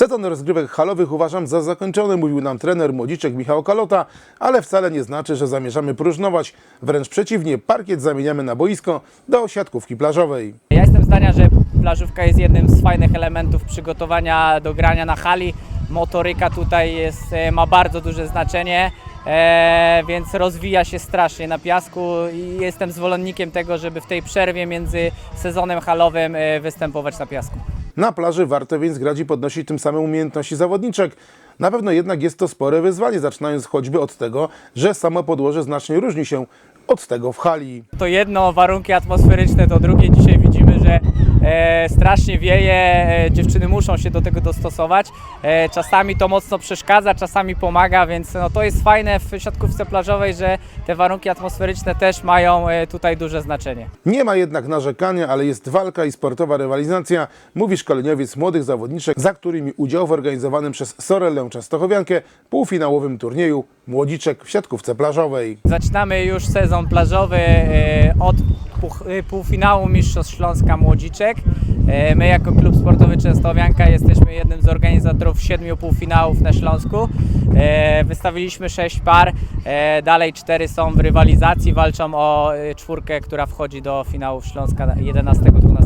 Sezon rozgrywek halowych uważam za zakończony, mówił nam trener młodziczek Michał Kalota, ale wcale nie znaczy, że zamierzamy próżnować. Wręcz przeciwnie, parkiet zamieniamy na boisko do siatkówki plażowej. Ja jestem zdania, że plażówka jest jednym z fajnych elementów przygotowania do grania na hali. Motoryka tutaj jest, e, ma bardzo duże znaczenie, e, więc rozwija się strasznie na piasku i jestem zwolennikiem tego, żeby w tej przerwie między sezonem halowym e, występować na piasku. Na plaży warto więc grać i podnosić tym samym umiejętności zawodniczek. Na pewno jednak jest to spore wyzwanie, zaczynając choćby od tego, że samo podłoże znacznie różni się od tego w hali. To jedno warunki atmosferyczne, to drugie dzisiaj widzimy, strasznie wieje, e, dziewczyny muszą się do tego dostosować. E, czasami to mocno przeszkadza, czasami pomaga, więc no, to jest fajne w siatkówce plażowej, że te warunki atmosferyczne też mają e, tutaj duże znaczenie. Nie ma jednak narzekania, ale jest walka i sportowa rywalizacja, mówi szkoleniowiec młodych zawodniczek, za którymi udział w organizowanym przez Sorellę Częstochowiankę półfinałowym turnieju Młodziczek w siatkówce plażowej. Zaczynamy już sezon plażowy od e, półfinału Mistrzostw Śląska Młodziczek. E, My jako klub sportowy Częstochowianka jesteśmy jednym z organizatorów siedmiu półfinałów na Śląsku. E, Wystawiliśmy sześć par, e, dalej cztery są w rywalizacji, walczą o e, czwórkę, która wchodzi do finałów Śląska 11-12